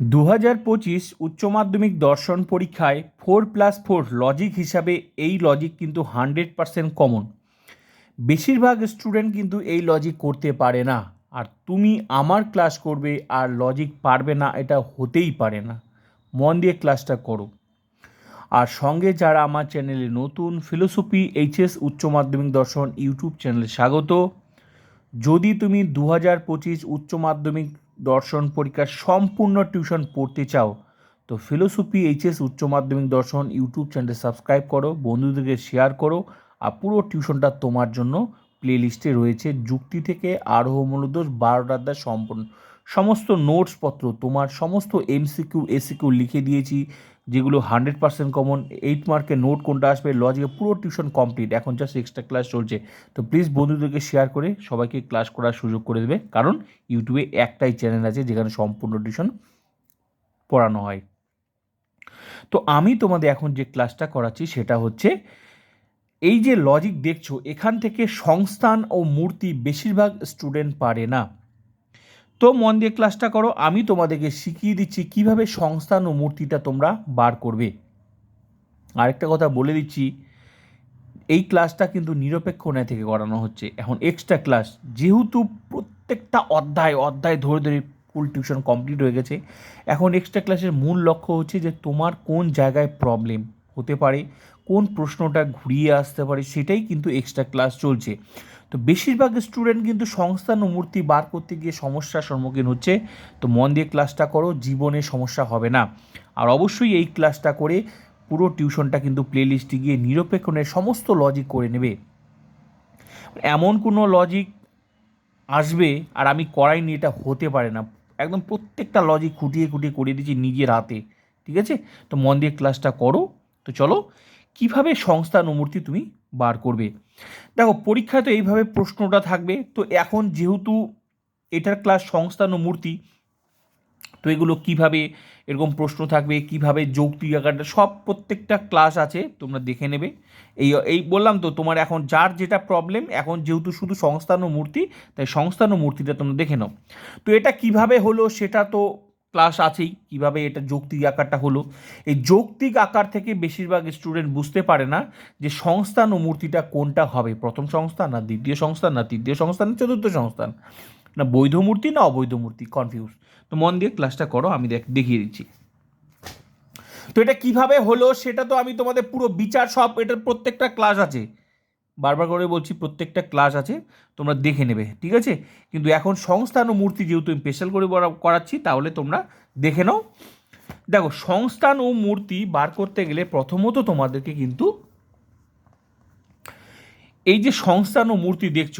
দু হাজার পঁচিশ উচ্চ মাধ্যমিক দর্শন পরীক্ষায় ফোর প্লাস ফোর লজিক হিসাবে এই লজিক কিন্তু হান্ড্রেড পারসেন্ট কমন। বেশিরভাগ স্টুডেন্ট কিন্তু এই লজিক করতে পারে না। আর তুমি আমার ক্লাস করবে আর লজিক পারবে না, এটা হতেই পারে না। মন দিয়ে ক্লাসটা করো। আর সঙ্গে যারা আমার চ্যানেলে নতুন, ফিলোসফি, এইচএস, উচ্চ মাধ্যমিক দর্শন, ইউটিউব চ্যানেলে স্বাগত। যদি তুমি দু হাজার পঁচিশ উচ্চ মাধ্যমিক দর্শন পরীক্ষার সম্পূর্ণ টিউশন পড়তে চাও, তো ফিলোসফি, এইচএস, উচ্চ মাধ্যমিক দর্শন, ইউটিউব চ্যানেলে সাবস্ক্রাইব করো, বন্ধুদেরকে শেয়ার করো, আর পুরো টিউশনটা তোমার জন্য প্লেলিস্টে রয়েছে। যুক্তি থেকে আরোহ মূলদোষ বারোটার সম্পূর্ণ। সমস্ত নোটসপত্র তোমার সমস্ত এমসিকিউ এসিকিউ লিখে দিয়েছি। যেগুলো হান্ড্রেড পার্সেন্ট কমন এইট মার্কের নোট কোনটা আসবে? লজিকে পুরো টিউশন কমপ্লিট এখন জাস্ট এক্সট্রা ক্লাস চলছে। তো প্লিজ বন্ধুদেরকে শেয়ার করে সবাইকে ক্লাস করার সুযোগ করে দেবে। কারণ ইউটিউবে একটাই চ্যানেল আছে যেখানে সম্পূর্ণ টিউশন পড়ানো হয়। তো আমি তোমাদের এখন যে ক্লাসটা করাচ্ছি সেটা হচ্ছে, এই যে লজিক দেখছ, এখান থেকে সংস্থান ও মূর্তি বেশিরভাগ স্টুডেন্ট পারে না। তো মন দিয়ে ক্লাসটা করো, আমি তোমাদেরকে শিখিয়ে দিচ্ছি কীভাবে সংস্থান ও মূর্তিটা তোমরা বার করবে। আরেকটা কথা বলে দিচ্ছি, এই ক্লাসটা কিন্তু নিরপেক্ষ ন্যায় থেকে করানো হচ্ছে। এখন এক্সট্রা ক্লাস যেহেতু প্রত্যেকটা অধ্যায় অধ্যায় ধরে ধরে ফুল টিউশন কমপ্লিট হয়ে গেছে, এখন এক্সট্রা ক্লাসের মূল লক্ষ্য হচ্ছে যে তোমার কোন জায়গায় প্রবলেম হতে পারে, কোন প্রশ্নটা ঘুরিয়ে আসতে পারে, সেটাই কিন্তু এক্সট্রা ক্লাস চলছে। তো বেশিরভাগ স্টুডেন্ট কিন্তু সংস্থান ও মূর্তি বার করতে গিয়ে সমস্যার সম্মুখীন হচ্ছে। তো মন দিয়ে ক্লাসটা করো, জীবনে সমস্যা হবে না। আর অবশ্যই এই ক্লাসটা করে পুরো টিউশনটা কিন্তু প্লেলিস্টে গিয়ে নিরপেক্ষণের সমস্ত লজিক করে নেবে। এমন কোনো লজিক আসবে আর আমি করাইনি এটা হতে পারে না। একদম প্রত্যেকটা লজিক খুঁটিয়ে খুঁটিয়ে করিয়ে দিচ্ছি নিজের হাতে। ঠিক আছে? তো মন দিয়ে ক্লাসটা করো। তো চলো, কীভাবে সংস্থান ও মূর্তি তুমি বার করবে। দেখো, পরীক্ষায় তো এইভাবে প্রশ্নটা থাকবে। তো এখন যেহেতু এটার ক্লাস সংস্থান ও মূর্তি, তো এগুলো কীভাবে এরকম প্রশ্ন থাকবে, কীভাবে যৌক্তিক আকারটা, সব প্রত্যেকটা ক্লাস আছে, তোমরা দেখে নেবে। এই এই বললাম তো, তোমার এখন যার যেটা প্রবলেম এখন যেহেতু শুধু সংস্থান ও মূর্তি, তাই সংস্থান ও মূর্তিটা তোমরা দেখে নাও। তো এটা কীভাবে হলো, সেটা তো ক্লাস আছেই, কীভাবে এটা যৌক্তিক আকারটা হলো। এই যৌক্তিক আকার থেকে বেশিরভাগ স্টুডেন্ট বুঝতে পারে না যে সংস্থান ও মূর্তিটা কোনটা হবে। প্রথম সংস্থান না দ্বিতীয় সংস্থান না তৃতীয় সংস্থান না চতুর্থ সংস্থান? না বৈধ মূর্তি না অবৈধ মূর্তি? কনফিউজ তো মন দিয়ে ক্লাসটা করো, আমি দেখ, দেখিয়ে দিচ্ছি। তো এটা কীভাবে হলো সেটা তো আমি তোমাদের পুরো বিচার সব, এটার প্রত্যেকটা ক্লাস আছে। বারবার করে বলছি প্রত্যেকটা ক্লাস আছে, তোমরা দেখে নেবে, ঠিক আছে? কিন্তু এখন সংস্থান ও মূর্তি যেহেতু আমি স্পেশাল করে করাচ্ছি, তাহলে তোমরা দেখে নাও। দেখো, সংস্থান ও মূর্তি বার করতে গেলে প্রথমত তোমাদেরকে কিন্তু এই যে সংস্থান ও মূর্তি দেখছ,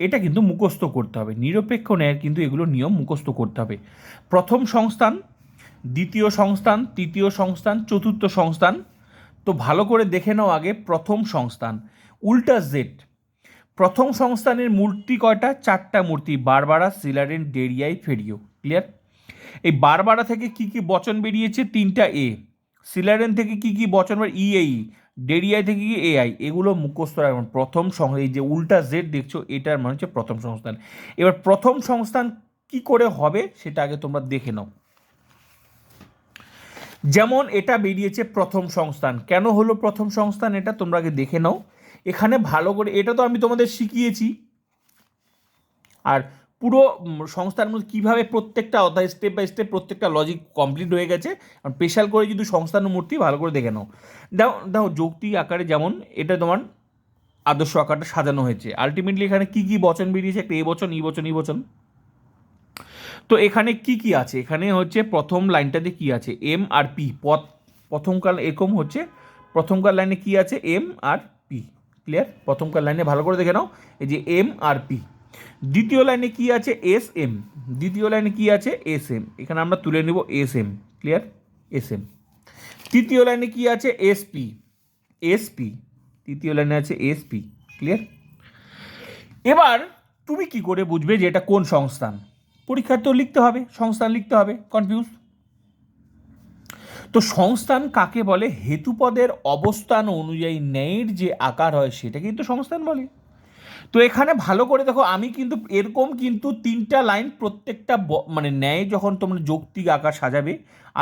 এটা কিন্তু মুখস্থ করতে হবে। নিরপেক্ষ ন্যায়ের কিন্তু এগুলো নিয়ম মুখস্থ করতে হবে। প্রথম সংস্থান, দ্বিতীয় সংস্থান, তৃতীয় সংস্থান, চতুর্থ সংস্থান, তো ভালো করে দেখে নাও আগে প্রথম সংস্থান। উল্টা জেড প্রথম সংস্থানের মূর্তি কয়টা? চারটা মূর্তি, বারবারা, সিলারেন, ডেরিয়াই, ফেরিও। ক্লিয়ার এই বারবারা থেকে কি কি বচন বেরিয়েছে? তিনটা এ সিলারেন থেকে কি কি বচন বের ইএই ডেরিয়াই থেকে কি এআই এগুলো মুখস্থ রাখবেন। প্রথম এই যে উল্টা জেড দেখছ, এটার মানে হচ্ছে প্রথম সংস্থান। এবার প্রথম সংস্থান কি করে হবে সেটা আগে তোমরা দেখে নাও। যেমন এটা বেরিয়েছে প্রথম সংস্থান। কেন হলো প্রথম সংস্থান? এটা তোমরা আগে দেখে নাও। এখানে ভালো করে, এটা তো আমি তোমাদের শিখিয়েছি। আর পুরো সংস্থার মধ্যে কীভাবে প্রত্যেকটা অধ্যায় স্টেপ বাই স্টেপ প্রত্যেকটা লজিক কমপ্লিট হয়ে গেছে। আর স্পেশাল করে যদি সংস্থান মূর্তি ভালো করে দেখে নাও। দাও দেখো যৌক্তিক আকারে যেমন এটা তোমার আদর্শ আকারটা সাজানো হয়েছে। আলটিমেটলি এখানে কি কি বচন বেরিয়েছে? একটা এ বচন, ই বচন ই বচন। তো এখানে কি কি আছে? এখানে হচ্ছে প্রথম লাইনটাতে কি আছে? এম আর পি পথ, প্রথমকাল এরকম হচ্ছে প্রথমকার লাইনে কি আছে? এম আর পি ক্লিয়ার প্রথমকার লাইনে ভালো করে দেখে নাও। এই যে এম আর পি দ্বিতীয় লাইনে কি আছে? এস এম দ্বিতীয় লাইনে কি আছে? এস এম এখানে আমরা তুলে নেব S M clear S M তৃতীয় লাইনে কি আছে? এস পি এস পি তৃতীয় লাইনে আছে এস পি ক্লিয়ার এবার তুমি কি করে বুঝবে যে এটা কোন সংস্থান? পরীক্ষার তো লিখতে হবে, সংস্থান লিখতে হবে কনফিউজ তো সংস্থান কাকে বলে? হেতুপদের অবস্থান অনুযায়ী ন্যায়ের যে আকার হয় সেটা কিন্তু সংস্থান বলে। তো এখানে ভালো করে দেখো, আমি কিন্তু এরকম কিন্তু তিনটা লাইন প্রত্যেকটা মানে ন্যায় যখন তোমরা যৌক্তিক আকার সাজাবে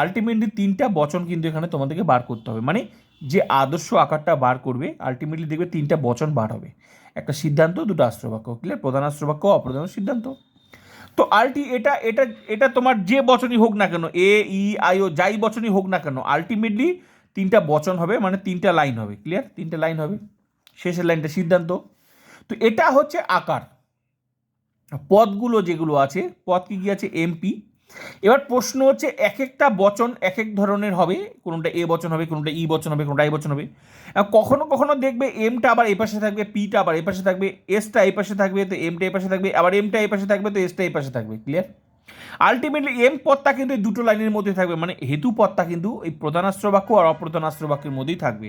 আলটিমেটলি তিনটা বচন কিন্তু এখানে তোমাদেরকে বার করতে হবে। মানে যে আদর্শ আকারটা বার করবে আলটিমেটলি দেখবে তিনটা বচন বার হবে। একটা সিদ্ধান্ত, দুটো আশ্রবাক্য। ক্লিয়ার প্রধান আশ্রবাক্য, অপ্রধান সিদ্ধান্ত। তো আলটি এটা এটা এটা তোমার যে বচনই হোক না কেন, এ, ই, আই, ও, যাই বচনই হোক না কেন আলটিমেটলি তিনটা বচন হবে মানে তিনটা লাইন হবে ক্লিয়ার তিনটা লাইন হবে। শেষের লাইনটা সিদ্ধান্ত। তো এটা হচ্ছে আকার। পদগুলো যেগুলো আছে, পদ কি কি আছে? এমপি এবার প্রশ্ন হচ্ছে এক একটা বচন এক এক ধরনের হবে, কোনোটা এ বচন হবে, কোনোটা ই বচন হবে, কোনোটা আই বচন হবে। কখনো কখনো দেখবে এমটা আবার এই পাশে থাকবে পিটা আবার এই পাশে থাকবে এসটা এই পাশে থাকবে, তো এমটা এই পাশে থাকবে, আবার এমটা এই পাশে থাকবে, তো এসটা এই পাশে থাকবে ক্লিয়ার আলটিমেটলি এম পদটা কিন্তু এই দুটো লাইনের মধ্যে থাকবে মানে হেতু পদটা কিন্তু এই প্রধানাস্ত্র বাক্য আর অপ্রধানাস্ত্র বাক্যের মধ্যেই থাকবে।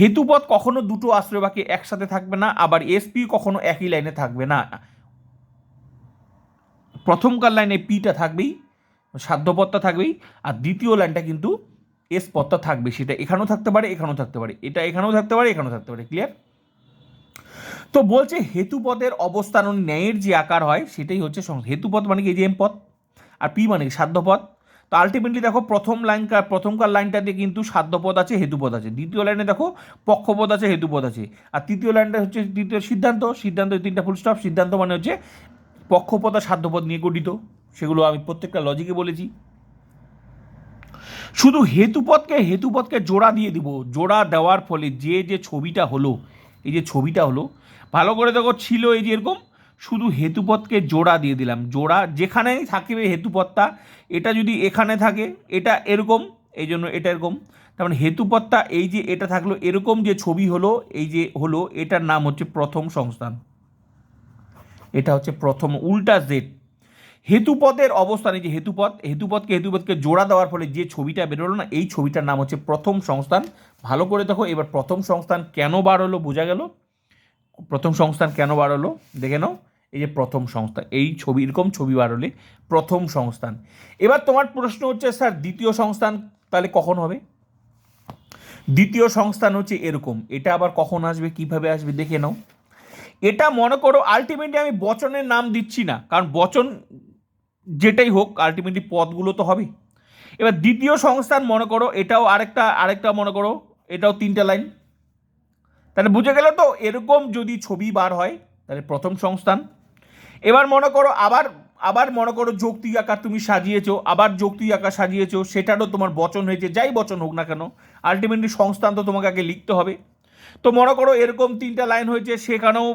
হেতু পদ কখনো দুটো আশ্রয় বাক্যে একসাথে থাকবে না, আবার এসপি কখনো একই লাইনে থাকবে না। প্রথমকার লাইনে পিটা থাকবেই সাধ্যপদটা থাকবেই, আর দ্বিতীয় লাইনটা কিন্তু এস পদটা থাকবে। সেটা এখানেও থাকতে পারে, এখানেও থাকতে পারে। এটা এখানেও থাকতে পারে, এখানেও থাকতে পারে। ক্লিয়ার তো বলছে হেতুপদের অবস্থান ও ন্যায়ের যে আকার হয়, সেটাই হচ্ছে হেতুপদ মানে কি? এই যে এম পদ আর পি মানে কি? সাধ্যপদ তো আলটিমেটলি দেখো, প্রথম লাইনকার প্রথমকার লাইনটাতে কিন্তু সাধ্যপদ আছে হেতুপদ আছে। দ্বিতীয় লাইনে দেখো পক্ষপদ আছে হেতুপদ আছে। আর তৃতীয় লাইনটা হচ্ছে দ্বিতীয় সিদ্ধান্ত। সিদ্ধান্ত তিনটা ফুল স্টপ সিদ্ধান্ত মানে হচ্ছে পক্ষপদ আর সাধ্যপদ নিয়ে গঠিত। সেগুলো আমি প্রত্যেকটা লজিকে বলেছি। শুধু হেতুপথকে হেতুপথকে জোড়া দিয়ে দিব। জোড়া দেওয়ার ফলে যে যে ছবিটা হলো, এই যে ছবিটা হলো, ভালো করে দেখো, ছিল এই যে এরকম, শুধু হেতুপথকে জোড়া দিয়ে দিলাম। জোড়া যেখানেই থাকবে হেতুপদটা এটা যদি এখানে থাকে, এটা এরকম, এই জন্য এটা এরকম। তার মানে হেতুপদটা এই যে এটা থাকল, এরকম যে ছবি হলো, এই যে হলো, এটার নাম হচ্ছে প্রথম সংস্থান। এটা হচ্ছে প্রথম, উল্টা জেড হেতুপদের অবস্থান, এই যে হেতুপদ হেতুপদকে হেতুপদকে জোড়া দেওয়ার ফলে যে ছবিটা বেরোলো না, এই ছবিটার নাম হচ্ছে প্রথম সংস্থান। ভালো করে দেখো, এবার প্রথম সংস্থান কেন বার হলো বোঝা গেল। প্রথম সংস্থান কেন বার হলো দেখে নাও। এই যে প্রথম সংস্থান এই ছবি, এরকম ছবি বার হলে প্রথম সংস্থান। এবার তোমার প্রশ্ন হচ্ছে, স্যার, দ্বিতীয় সংস্থান তাহলে কখন হবে? দ্বিতীয় সংস্থান হচ্ছে এরকম, এটা আবার কখন আসবে, কীভাবে আসবে, দেখে নাও। এটা মনে করো আলটিমেটলি আমি বচনের নাম দিচ্ছি না, কারণ বচন যেটাই হোক আলটিমেটলি পদগুলো তো হবে এবার দ্বিতীয় সংস্থান মনে করো, এটাও আরেকটা আরেকটা মনে করো, এটাও তিনটা লাইন। তাহলে বুঝে গেল তো এরকম যদি ছবি বার হয়, তাহলে প্রথম সংস্থান। এবার মনে করো, আবার আবার মনে করো যৌক্তিক আকার তুমি সাজিয়েছো, আবার যৌক্তিক আকার সাজিয়েছো, সেটারও তোমার বচন হয়েছে, যাই বচন হোক না কেন আলটিমেটলি সংস্থান তো তোমাকে আগে লিখতে হবে। তো মনে করো এরকম তিনটা লাইন হয়েছে, সেখানেও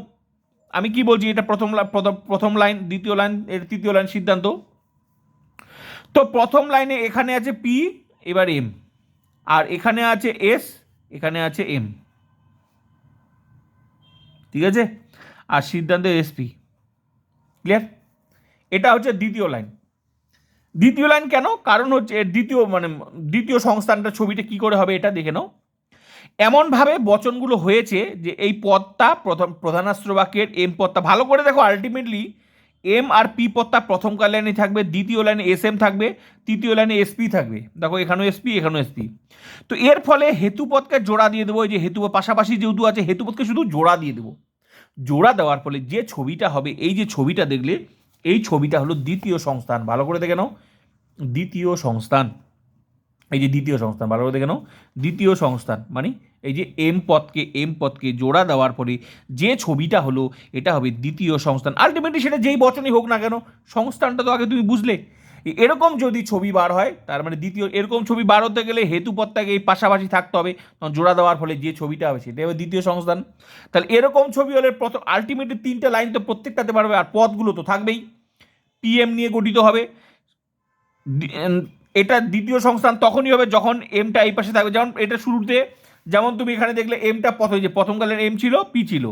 আমি কি বলছি? এটা প্রথম প্রথম- লাইন, দ্বিতীয় লাইন, এর তৃতীয় লাইন সিদ্ধান্ত। তো প্রথম লাইনে এখানে আছে পি এবার এম আর এখানে আছে এস এখানে আছে এম ঠিক আছে? আর সিদ্ধান্ত এসপি ক্লিয়ার এটা হচ্ছে দ্বিতীয় লাইন। দ্বিতীয় লাইন কেন? কারণ হচ্ছে দ্বিতীয় মানে দ্বিতীয় সংস্থানটা ছবিটা কি করে হবে এটা দেখে নাও। এমনভাবে বচনগুলো হয়েছে যে এই পদটা প্রথম প্রধানাস্ত্র বাক্যের এম পদটা। ভালো করে দেখো আলটিমেটলি এম আর পি পদটা প্রথমকার লাইনে থাকবে, দ্বিতীয় লাইনে এস এম থাকবে, তৃতীয় লাইনে এসপি থাকবে। দেখো, এখানেও এসপি এখানেও এসপি তো এর ফলে হেতুপদকে জোড়া দিয়ে দেবো, এই যে হেতু পাশাপাশি যেহেতু আছে হেতুপদকে শুধু জোড়া দিয়ে দেবো। জোড়া দেওয়ার ফলে যে ছবিটা হবে, এই যে ছবিটা দেখলে, এই ছবিটা হলো দ্বিতীয় সংস্থান। ভালো করে দেখে নাও, দ্বিতীয় সংস্থান। এই যে দ্বিতীয় সংস্থান, ভালো করে দেখে নাও। দ্বিতীয় সংস্থান মানে এই যে এম পদকে এম পদকে জোড়া দেওয়ার পরে যে ছবিটা হলো, এটা হবে দ্বিতীয় সংস্থান। আলটিমেটলি সেটা যেই বচনই হোক না কেন, সংস্থানটা তো আগে তুমি বুঝলে। এরকম যদি ছবি বার হয়, তার মানে দ্বিতীয়, এরকম ছবি বার হতে গেলে হেতু পদটাকে এই পাশাপাশি থাকতে হবে। তখন জোড়া দেওয়ার ফলে যে ছবিটা হবে সেটা হবে দ্বিতীয় সংস্থান। তাহলে এরকম ছবি হলে প্রথম আলটিমেটলি তিনটে লাইন তো প্রত্যেকটাতে পারবে, আর পদগুলো তো থাকবেই। পিএম নিয়ে গঠিত হবে। এটা দ্বিতীয় সংস্থান তখনই হবে যখন এমটা এই পাশে থাকবে। যেমন এটা শুরুতে, যেমন তুমি এখানে দেখলে এমটা প্রথম যে প্রথমকালের এম ছিল পি ছিল।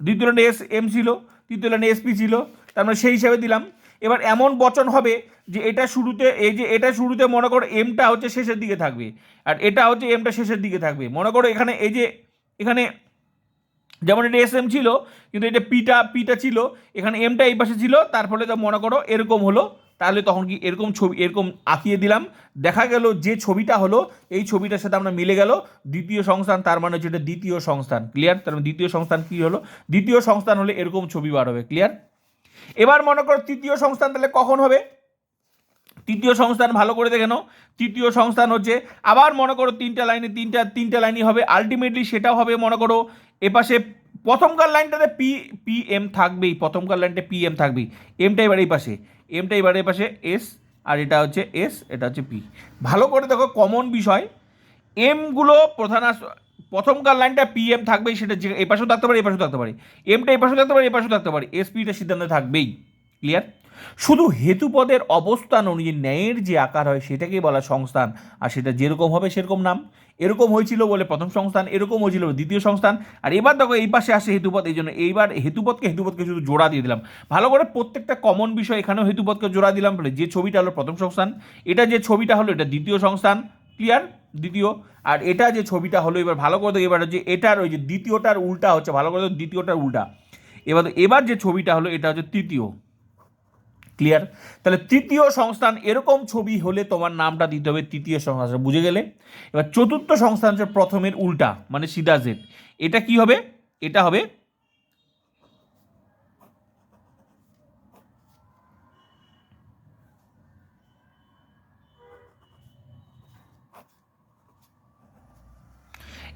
দ্বিতীয় লাইনে এস এম ছিল, তৃতীয় লাইনে এসপি ছিল, তার মানে সেই হিসাবে দিলাম। এবার এমন বচন হবে যে এটা শুরুতে, এই যে এটা শুরুতে মনে করো এমটা হচ্ছে শেষের দিকে থাকবে, আর এটা হচ্ছে এমটা শেষের দিকে থাকবে। মনে করো এখানে এই যে, এখানে যেমন এটা এস এম ছিল, কিন্তু এটা পিটা পিটা ছিল, এখানে এমটা এই পাশে ছিল, তার ফলে তো মনে করো এরকম হলো। তাহলে তখন কি এরকম ছবি, এরকম আঁকিয়ে দিলাম। দেখা গেল যে ছবিটা হলো, এই ছবিটার সাথে আমরা মিলে গেল। দ্বিতীয় সংস্থান, তার মানে হচ্ছে এটা দ্বিতীয় সংস্থান। ক্লিয়ার তার মানে দ্বিতীয় সংস্থান কি হলো? দ্বিতীয় সংস্থান হলে এরকম ছবি বার হবে। ক্লিয়ার এবার মনে করো তৃতীয় সংস্থান তাহলে কখন হবে? তৃতীয় সংস্থান ভালো করে দেখে নাও। তৃতীয় সংস্থান হচ্ছে, আবার মনে করো তিনটা লাইনে, তিনটা তিনটা লাইনই হবে। আলটিমেটলি সেটাও হবে মনে করো, এপাশে প্রথমকার লাইনটাতে পি পি এম থাকবেই। প্রথমকার লাইনটা পি এম থাকবেই। এমটা এবার এই পাশে। এমটা এবার পাশে এস আর এটা হচ্ছে এস এটা হচ্ছে পি ভালো করে দেখো কমন বিষয় এমগুলো প্রধান প্রথমকার লাইনটা পি এম থাকবেই, সেটা যে এ পাশেও থাকতে পারে, এ পাশেও থাকতে পারে। এমটা এ পাশেও থাকতে পারে, এ পাশেও থাকতে পারে এসপিটা সিদ্ধান্তে থাকবেই। ক্লিয়ার শুধু হেতুপদের অবস্থান অনুযায়ী ন্যায়ের যে আকার হয়, সেটাকেই বলা সংস্থান, আর সেটা যেরকম হবে, সেরকম নাম। এরকম হয়েছিল বলে প্রথম সংস্থান, এরকম হয়েছিল বলে দ্বিতীয় সংস্থান। আর এবার দেখো, এই পাশে আসে হেতুপথ, এই জন্য এইবার হেতুপথকে হেতুপথকে শুধু জোড়া দিয়ে দিলাম। ভালো করে প্রত্যেকটা কমন বিষয় এখানেও হেতুপথকে জোড়া দিলাম বলে যে ছবিটা হলো প্রথম সংস্থান। এটা যে ছবিটা হলো, এটা দ্বিতীয় সংস্থান। ক্লিয়ার দ্বিতীয়। আর এটা যে ছবিটা হলো, এবার ভালো করে দেখো, এবার হচ্ছে এটার ওই যে দ্বিতীয়টার উল্টা হচ্ছে, ভালো করে দ্বিতীয়টার উল্টা। এবার এবার যে ছবিটা হলো, এটা হচ্ছে তৃতীয়। ক্লিয়ার তাহলে তৃতীয় সংস্থান এরকম ছবি হলে তোমার নামটা দিতে হবে তৃতীয় সংস্থান, বুঝে গেলে? এবার চতুর্থ সংস্থান হচ্ছে প্রথমের উল্টা মানে সিধা জেড এটা কি হবে? এটা হবে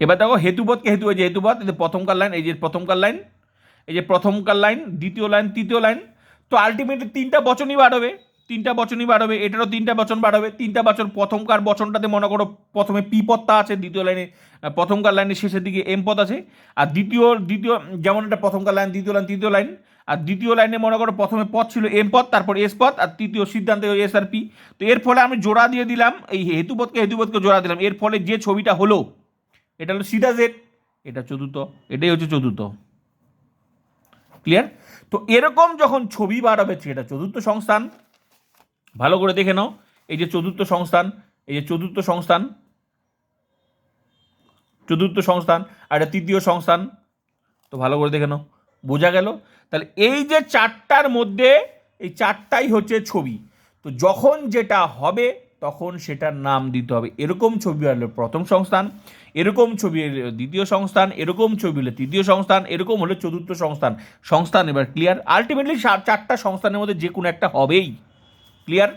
এবার দেখো হেতুপদকে হেতু এই যে হেতুপদ এই যে প্রথমকার লাইন, এই যে প্রথমকার লাইন, এই যে প্রথমকার লাইন, দ্বিতীয় লাইন, তৃতীয় লাইন তো আলটিমেটলি তিনটা বচনই বাড়বে, তিনটা বচনই বাড়বে, এটারও তিনটা বচন বাড়বে, তিনটা বচন প্রথমকার বচনটাতে মনে করো প্রথমে পি পদটা আছে, দ্বিতীয় লাইনে প্রথমকার লাইনের শেষের দিকে এম পদ আছে, আর দ্বিতীয় দ্বিতীয়, যেমন এটা প্রথমকার লাইন, দ্বিতীয় লাইন তৃতীয় লাইন, আর দ্বিতীয় লাইনে মনে করো প্রথমে পদ ছিল এম পদ, তারপর এস পদ, আর তৃতীয় সিদ্ধান্ত এস আর পি। তো এর ফলে আমি জোড়া দিয়ে দিলাম, এই হেতুপদকে হেতুপদকে জোড়া দিলাম, এর ফলে যে ছবিটা হলো, এটা হলো সিধা এটা চতুর্থ, এটাই হচ্ছে চতুর্থ। ক্লিয়ার তো এরকম যখন ছবি বার হবে সেটা চতুর্থ সংস্থান, ভালো করে দেখে নাও, এই যে চতুর্থ সংস্থান, এই যে চতুর্থ সংস্থান চতুর্থ সংস্থান, আর এটা তৃতীয় সংস্থান, তো ভালো করে দেখে নাও, বোঝা গেল? তাহলে এই যে চারটার মধ্যে, এই চারটাই হচ্ছে ছবি, তো যখন যেটা হবে তখন সেটার নাম দিতে হবে। এরকম ছবি হলে প্রথম সংস্থান, এরকম ছবি দ্বিতীয় সংস্থান, এরকম ছবি হলে তৃতীয় সংস্থান, এরকম হলে চতুর্থ সংস্থান। সংস্থান এবার ক্লিয়ার আলটিমেটলি চারটা সংস্থানের মধ্যে যে কোনো একটা হবেই। ক্লিয়ার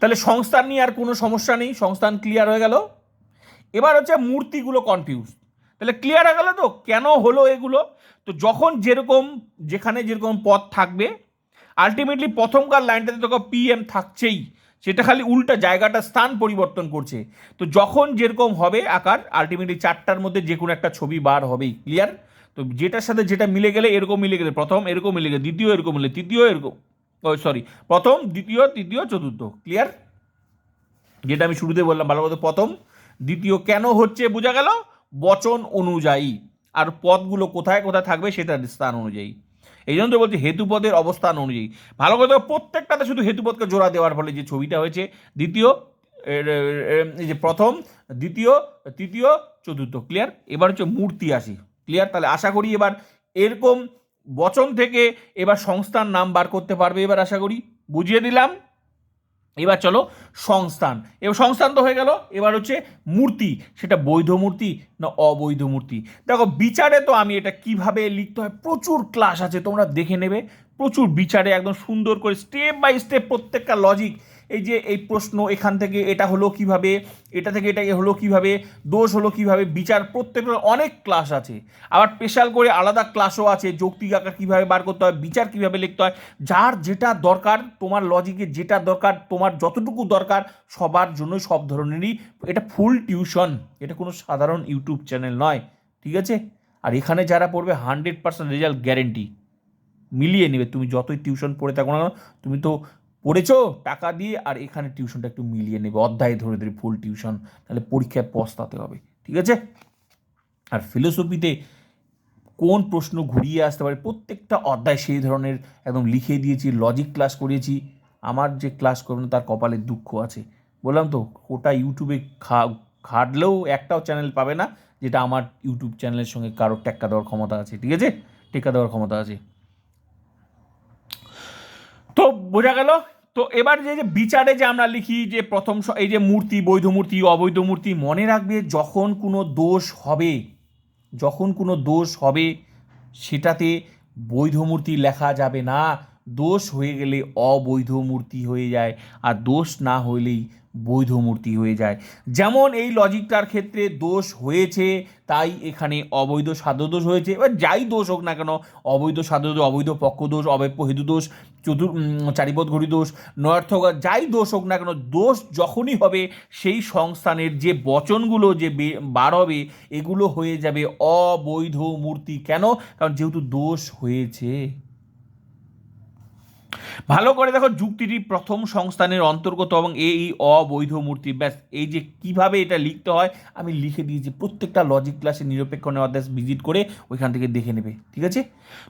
তাহলে সংস্থান নিয়ে আর কোনো সমস্যা নেই, সংস্থান ক্লিয়ার হয়ে গেল। এবার হচ্ছে মূর্তিগুলো কনফিউজ তাহলে ক্লিয়ার হয়ে গেল তো? কেন হলো এগুলো? তো যখন যেরকম, যেখানে যেরকম পদ থাকবে আলটিমেটলি প্রথমকার লাইনটাতে তোকে পিএম থাকছেই। সেটা খালি উল্টা জায়গাটা স্থান পরিবর্তন করছে। তো যখন যেরকম হবে আকার আলটিমেটলি চারটার মধ্যে যে কোনো একটা ছবি বার হবেই ক্লিয়ার তো যেটার সাথে যেটা মিলে গেলে এরকম মিলে গেলে, প্রথম এরকম মিলে গেলে, দ্বিতীয় এরকম মিলে, তৃতীয় এরকম সরি প্রথম, দ্বিতীয়, তৃতীয়, চতুর্থ ক্লিয়ার যেটা আমি শুরুতে বললাম, ভালো কথা প্রথম, দ্বিতীয় কেন হচ্ছে বোঝা গেল? বচন অনুযায়ী। আর পদগুলো কোথায় কোথায় থাকবে সেটার স্থান অনুযায়ী। এই জন্য তো বলছি হেতুপদের অবস্থান অনুযায়ী। ভালো কথা প্রত্যেকটাতে শুধু হেতুপদকে জোড়া দেওয়ার ফলে যে ছবিটা হয়েছে, দ্বিতীয় এই যে প্রথম, দ্বিতীয়, তৃতীয়, চতুর্থ ক্লিয়ার এবার হচ্ছে মূর্তি আসি ক্লিয়ার তাহলে আশা করি এবার এরকম বচন থেকে এবার সংস্থার নাম বার করতে পারবে এবার আশা করি। বুঝিয়ে দিলাম। এবার চলো সংস্থান। এবার সংস্থান তো হয়ে গেল, এবার হচ্ছে মূর্তি, সেটা বৈধ মূর্তি না অবৈধ মূর্তি? দেখো, বিচারে তো আমি এটা কীভাবে লিখতে হয়? প্রচুর ক্লাস আছে, তোমরা দেখে নেবে। প্রচুর বিচারে একদম সুন্দর করে স্টেপ বাই স্টেপ প্রত্যেকটা লজিক এই যে এই প্রশ্ন এখান থেকে এটা হলো কীভাবে, এটা থেকে এটা হলো কীভাবে, দোষ হলো কীভাবে, বিচার প্রত্যেকটা অনেক ক্লাস আছে। আবার স্পেশাল করে আলাদা ক্লাসও আছে, যৌক্তিক আকার কীভাবে বার করতে হয়, বিচার কীভাবে লিখতে হয়, যার যেটা দরকার, তোমার লজিকে যেটা দরকার, তোমার যতটুকু দরকার, সবার জন্যই সব ধরনেরই, এটা ফুল টিউশন এটা কোনো সাধারণ ইউটিউব চ্যানেল নয়, ঠিক আছে? আর এখানে যারা পড়বে হান্ড্রেড পার্সেন্ট রেজাল্ট গ্যারেন্টি মিলিয়ে নেবে, তুমি যতই টিউশন পড়ে থাকো না তুমি তো পড়েছো? টাকা দিয়ে আর এখানে টিউশনটা একটু মিলিয়ে নেবে। অধ্যায় ধরে ধরে ফুল টিউশন। তাহলে পরীক্ষায় পস্তাতে হবে। ঠিক আছে? আর ফিলোসফিতে কোন প্রশ্ন ঘুরিয়ে আসতে পারে? প্রত্যেকটা অধ্যায় সেই ধরনের একদম লিখে দিয়েছি লজিক ক্লাস করিয়েছি আমার যে ক্লাস করবে না, তার কপালে দুঃখ আছে। বললাম তো ওটা ইউটিউবে খা, ঘাটলেও একটাও চ্যানেল পাবে না, যেটা আমার ইউটিউব চ্যানেলের সঙ্গে কারোর টেক্কা দেওয়ার ক্ষমতা আছে। ঠিক আছে? টেক্কা দেওয়ার ক্ষমতা আছে। তো বোঝা গেল? তো এবার যে যে বিচারে যে আমরা লিখি যে প্রথম এই যে মূর্তি, বৈধ মূর্তি, অবৈধ মূর্তি, মনে রাখবে যখন কোনো দোষ হবে, যখন কোনো দোষ হবে, সেটাতে বৈধ মূর্তি লেখা যাবে না। দোষ হয়ে গেলে অবৈধ মূর্তি হয়ে যায়, আর দোষ না হলেই বৈধ মূর্তি হয়ে যায়। যেমন এই লজিকটার ক্ষেত্রে দোষ হয়েছে তাই এখানে অবৈধ সাধ্য দোষ হয়েছে। এবার যাই দোষ হোক না কেন অবৈধ সাধ্য দোষ অবৈধ পক্ষ দোষ অব্যাপ্য হেতু দোষ চতুর উম, চারিপদ ঘড়ি দোষ নয়ার্থক যাই দোষ হোক না কেন দোষ যখনই হবে সেই সংস্থানের যে বচনগুলো যে বার হবে এগুলো হয়ে যাবে অবৈধ মূর্তি। কেন? কারণ যেহেতু দোষ হয়েছে। ভালো করে দেখো যুক্তিটি প্রথম সংস্থানের অন্তর্গত এবং এই অবৈধ মূর্তি। ব্যাস, এই যে কীভাবে এটা লিখতে হয়, আমি লিখে দিয়েছি। প্রত্যেকটা লজিক ক্লাসে নিরপেক্ষ অধ্যায় ভিজিট করে ওইখান থেকে দেখে নেবে, ঠিক আছে?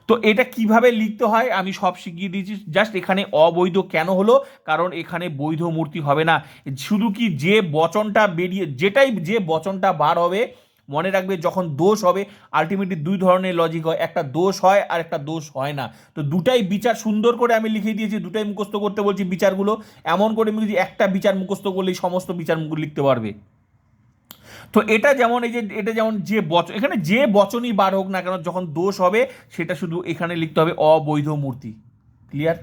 তো এটা কীভাবে লিখতে হয়, আমি সব শিখিয়ে দিয়েছি। জাস্ট এখানে অবৈধ কেন হলো? কারণ এখানে বৈধ মূর্তি হবে না। শুধু কি যে বচনটা বেরিয়ে, যেটাই যে বচনটা বার হবে মনে রাখবে যখন দোষ হবে আলটিমেটলি দুই ধরনের লজিক হয়, একটা দোষ হয় আর একটা দোষ হয় না। তো দুটাই বিচার সুন্দর করে আমি লিখে দিয়েছি, দুটাই মুখস্থ করতে বলছি বিচারগুলো। এমন করে আমি একটা বিচার মুখস্থ করলেই সমস্ত বিচার মুখ লিখতে পারবে। তো এটা যেমন এই যে, এটা যেমন যে বচন এখানে যে বচনই বার হোক না কেন, যখন দোষ হবে, সেটা শুধু এখানে লিখতে হবে অবৈধ মূর্তি। ক্লিয়ার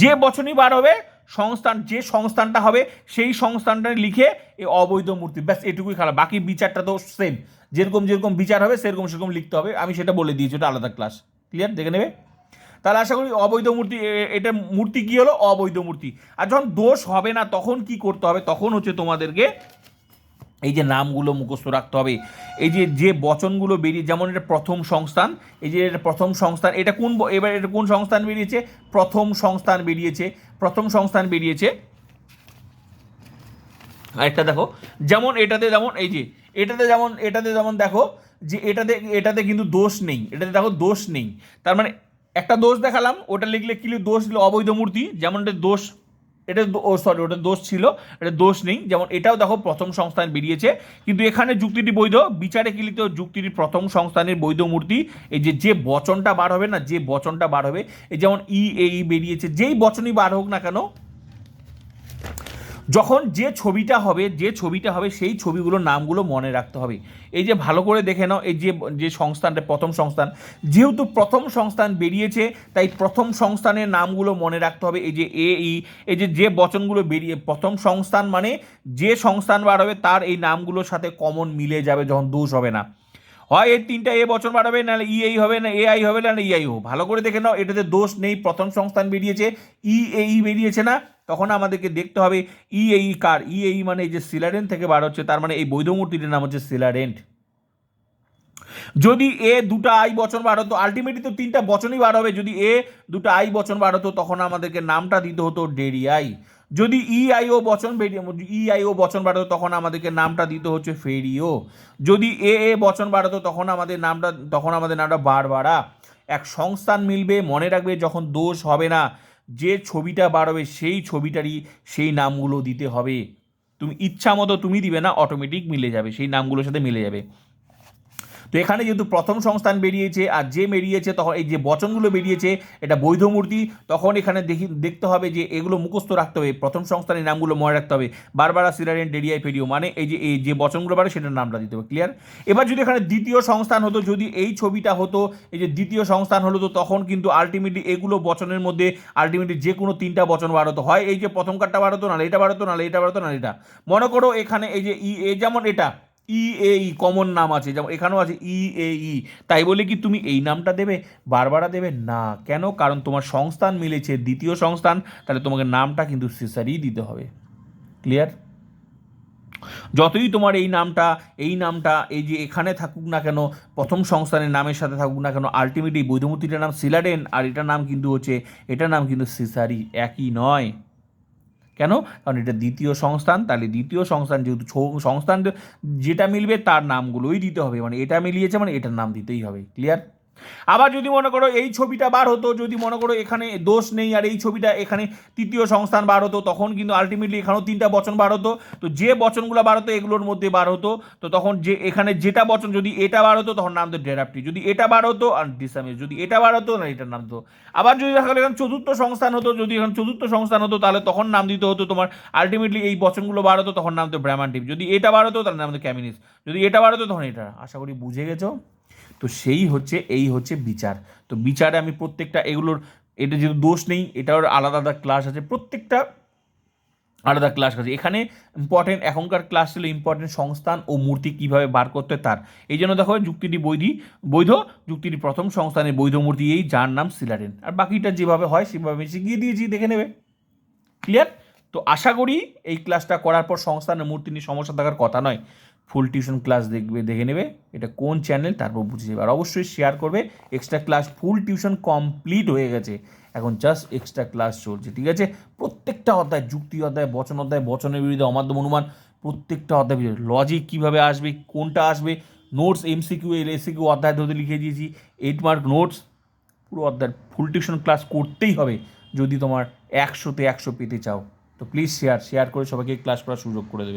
যে বচনই বার হবে, সংস্থান যে সংস্থানটা হবে, সেই সংস্থানটা লিখে এই অবৈধ মূর্তি ব্যাস, এটুকুই খারাপ। বাকি বিচারটা তো সেম যেরকম যেরকম বিচার হবে, সেরকম সেরকম লিখতে হবে। আমি সেটা বলে দিয়েছি, ওটা আলাদা ক্লাস ক্লিয়ার দেখে নেবে? তাহলে আশা করি অবৈধ মূর্তি এটা মূর্তি কি হলো? অবৈধ মূর্তি। আর যখন দোষ হবে না, তখন কি করতে হবে? তখন হচ্ছে তোমাদেরকে এই যে নামগুলো মুখস্থ রাখতে হবে। এই যে যে বচনগুলো বেরিয়ে, যেমন এটা প্রথম সংস্থান, এই যে এটা প্রথম সংস্থান, এটা কোন এবার এটা কোন সংস্থান বেরিয়েছে? প্রথম সংস্থান বেরিয়েছে, প্রথম সংস্থান বেরিয়েছে। আরেকটা দেখো, যেমন এটাতে যেমন, এই যে এটাতে যেমন এটাতে যেমন দেখো যে এটাতে এটাতে কিন্তু দোষ নেই, এটাতে দেখো দোষ নেই। তার মানে একটা দোষ দেখালাম, ওটা লিখলে কিলি দোষ দিল অবৈধ মূর্তি, যেমন এটা দোষ, এটা ও সরি ওটা দোষ ছিল, এটা দোষ নেই। যেমন এটাও দেখো প্রথম সংস্থান বেরিয়েছে, কিন্তু এখানে যুক্তিটি বৈধ। বিচারে কি লিখতে যুক্তিটি প্রথম সংস্থানের বৈধ মূর্তি। এই যে যে বচনটা বার হবে না, যে বচনটা বার হবে, এই যেমন ই এই বেরিয়েছে, যেই বচনই বার হোক না কেন যখন যে ছবিটা হবে, যে ছবিটা হবে সেই ছবিগুলোর নামগুলো মনে রাখতে হবে। এই যে ভালো করে দেখে নাও, এই যে যে সংস্থানটা, প্রথম সংস্থান। যেহেতু প্রথম সংস্থান বেরিয়েছে, তাই প্রথম সংস্থানের নামগুলো মনে রাখতে হবে। এই যে এ ই, এই যে যে বচনগুলো বেরিয়ে, প্রথম সংস্থান মানে যে সংস্থান বার হবে, তার এই নামগুলোর সাথে কমন মিলে যাবে, যখন দোষ হবে না। হয় এই তিনটা এ বচন বাড়াবে না ই এই হবে, না এ আই হবে না ই আই ভালো করে দেখে নাও, এটাতে দোষ নেই, প্রথম সংস্থান বেরিয়েছে, ই এই বেরিয়েছে না। তখন আমাদেরকে দেখতে হবে ই এই কার? ই এই মানে যে সিলারেন্ট থেকে বার হচ্ছে, তার মানে এই বৈধ মূর্তিটির নাম হচ্ছে সিলারেন্ট। যদি এ দুটো আই বচন বার হতো আলটিমেটলি তো তিনটা বচনই বার হবে। যদি এ দুটো আই বচন বার হতো, তখন আমাদেরকে নামটা দিতে হতো ডেরিয়াই যদি ই আই ও বচন ই আই ও বচন বাড়াতো তখন আমাদেরকে নামটা দিতে হচ্ছে ফেরিও যদি এ এ বচন বাড়াতো তখন আমাদের নামটা তখন আমাদের নামটা বারবারা এক সংস্থান মিলবে, মনে রাখবে, যখন দোষ হবে না যে ছবিটা বাড়বে সেই ছবিটারই সেই নামগুলো দিতে হবে। তুমি ইচ্ছা মতো তুমি দিবে না অটোমেটিক মিলে যাবে, সেই নামগুলোর সাথে মিলে যাবে। তো এখানে যেহেতু প্রথম সংস্থান বেরিয়েছে আর যে বেরিয়েছে তখন এই যে বচনগুলো বেরিয়েছে, এটা বৈধ মূর্তি, তখন এখানে দেখি, দেখতে হবে যে এগুলো মুখস্থ রাখতে হবে। প্রথম সংস্থানের নামগুলো মনে রাখতে হবে। বারবার, সিলারেন ডেরিয়াই ফেরিও মানে এই যে এই যে বচনগুলো বাড়ে সেটার নামটা দিতে হবে। ক্লিয়ার এবার যদি এখানে দ্বিতীয় সংস্থান হতো, যদি এই ছবিটা হতো, এই যে দ্বিতীয় সংস্থান হলো তো তখন কিন্তু আলটিমেটলি এগুলো বচনের মধ্যে আলটিমেটলি যে কোনো তিনটা বচন বাড়াতো। হয় এই যে প্রথম কার্ডটা বাড়াতো না এটা বাড়াতো না এটা বাড়াতো না এটা। মনে করো এখানে এই যে ই, এ যেমন এটা ই এ ই কমন নাম আছে, যেমন এখানেও আছে ই এ ই তাই বলে কি তুমি এই নামটা দেবে? বারবারা দেবে, না। কেন? কারণ তোমার সংস্থান মিলেছে, দ্বিতীয় সংস্থান। তাহলে তোমাকে নামটা কিন্তু সিসারই দিতে হবে। ক্লিয়ার যতই তোমার এই নামটা এই নামটা, এই যে এখানে থাকুক না কেন, প্রথম সংস্থানের নামের সাথে থাকুক না কেন আলটিমেটলি বৈধমূর্তিটার নাম সিলাডেন আর এটার নাম কিন্তু হচ্ছে, এটার নাম কিন্তু সিসারি একই নয়। কেন? কারণ এটা দ্বিতীয় সংস্থান, তাহলে দ্বিতীয় সংস্থান যেহেতু সংস্থান যেটা মিলবে তার নামগুলোই দিতে হবে। মানে এটা মিলিয়েছে মানে এটার নাম দিতেই হবে। ক্লিয়ার আবার যদি মনে করো এই ছবিটা বার হতো, যদি মনে করো এখানে দোষ নেই আর এই ছবিটা এখানে তৃতীয় সংস্থান বার হতো, তখন কিন্তু আলটিমেটলি এখানেও তিনটা বচন বার হতো। তো যে বচনগুলো বার হতো, এগুলোর মধ্যে বার হতো। তো তখন যে এখানে যেটা বচন, যদি এটা বার হতো, তখন নাম তো ডেরাপটি যদি এটা বার হতো, আর ডিসামিস যদি এটা বার হতো না এটার নাম তো আবার যদি দেখা গেলো এখানে চতুর্থ সংস্থান হতো, যদি এখন চতুর্থ সংস্থান হতো, তাহলে তখন নাম দিতে হতো তোমার আলটিমেটলি এই বচনগুলো বার হতো, তখন নাম তো ব্রাহ্মণ যদি এটা বার হতো, তাহলে নাম তো ক্যামিনিস যদি এটা বার হতো, তখন এটা। আশা করি বুঝে গেছো? তো সেই হচ্ছে, এই হচ্ছে বিচার। তো বিচারে আমি প্রত্যেকটা এগুলোর, এটা যেহেতু দোষ নেই, এটার আলাদা আলাদা ক্লাস আছে, প্রত্যেকটা আলাদা ক্লাস আছে। এখানে ইম্পর্টেন্ট এখনকার ক্লাস ছিল ইম্পর্টেন্ট সংস্থান ও মূর্তি কীভাবে বার করতে তার। এই জন্য দেখো যুক্তিটি বৈধি, বৈধ, যুক্তিটি প্রথম সংস্থানের বৈধ মূর্তি এই, যার নাম সিলারেন। আর বাকিটা যেভাবে হয়, সেভাবে শিখিয়ে দিয়েছি, দেখে নেবে। ক্লিয়ার তো আশা করি এই ক্লাসটা করার পর সংস্থানের মূর্তি নিয়ে সমস্যা থাকার কথা নয়। ফুল টিউশন ক্লাস দেখবে, দেখে নেবে এটা কোন চ্যানেল তারপর বুঝে যাবে আর অবশ্যই শেয়ার করবে extra class full tuition complete হয়ে গেছে। এখন জাস্ট এক্সট্রা ক্লাস চলছে, ঠিক আছে? প্রত্যেকটা অধ্যায়, যুক্তি অধ্যায়, বচন অধ্যায়, বচনের বিরুদ্ধে অমাধ্যম অনুমান, প্রত্যেকটা অধ্যায় লজিক কীভাবে আসবে, কোনটা আসবে? নোটস এমসিকিউ এল এসিকিউ অধ্যায় ধরে লিখে দিয়েছি এইট মার্ক নোটস পুরো অধ্যায় ফুল টিউশন ক্লাস করতেই হবে, যদি তোমার একশোতে একশো পেতে চাও। তো প্লিজ শেয়ার শেয়ার করে সবাইকে ক্লাস করার সুযোগ করে দেবে।